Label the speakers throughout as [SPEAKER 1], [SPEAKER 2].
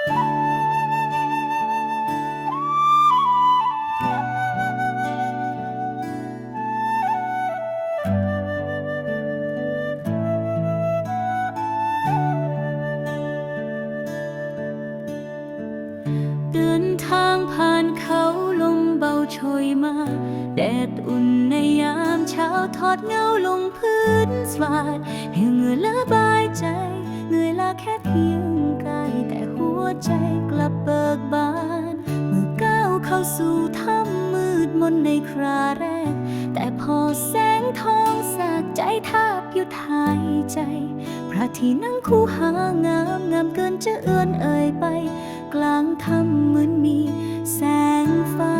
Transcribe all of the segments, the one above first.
[SPEAKER 1] เดินทางผ่านเขาลมเบาโชยมา แดดอุ่นในยามเช้าทอดเงาลงพื้นสวาดให้เหงื่อละบายใจ เหนื่อยล้าแค่เพียงกายแต่หัวใจกลับเบิกบาน เมื่อก้าวเข้าสู่ถ้ำมืดมนในคราแรก แต่พอแสงทองสาดใจทาบหยุดหายใจ พระที่นั่งคู่หางามงามเกินจะเอื้อนเอ่ยไป กลางถ้ำเหมือนมีแสงฟ้า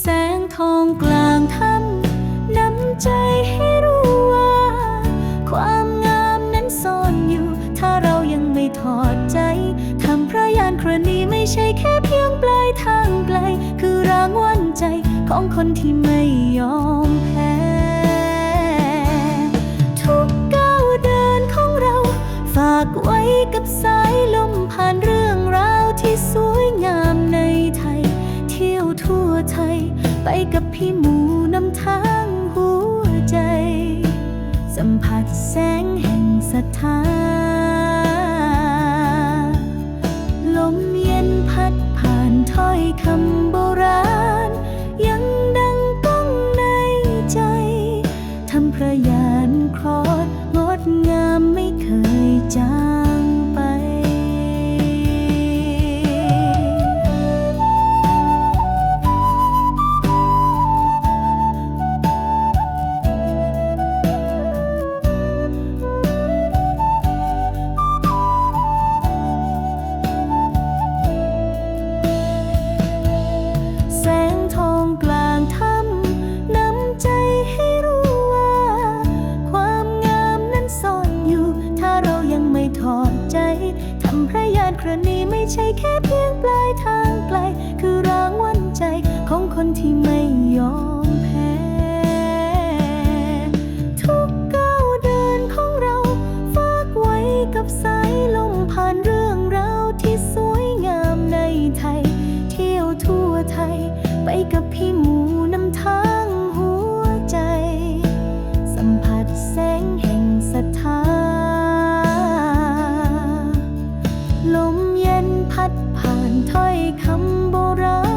[SPEAKER 1] แสงทองกลางถ้ำ อดใจทำพระยานครณีไม่ใช่แค่เพียงปลายทางไกล คือรางวัลใจของคนที่ไม่ยอมแพ้ทุกก้าวเดินของเรา ฝากไว้กับสายลมผ่านเรื่องราวที่สวยงามในไทย เที่ยวทั่วไทย ไปกับพี่หมูนำทางหัวใจ สัมผัสแสงแห่งศรัทธา ยานครอดงดงาม ทำให้ยานครนี้ไม่ใช่แค่เพียงปลายทางไกล คือรางวัลใจของคนที่ไม่ยอมแพ้ ทุกก้าวเดินของเรา ฝากไว้กับสายลมผ่านเรื่องราวที่สวยงามในไทย เที่ยวทั่วไทยไปกับพี่มู ผ่านถ้อยคำโบราณ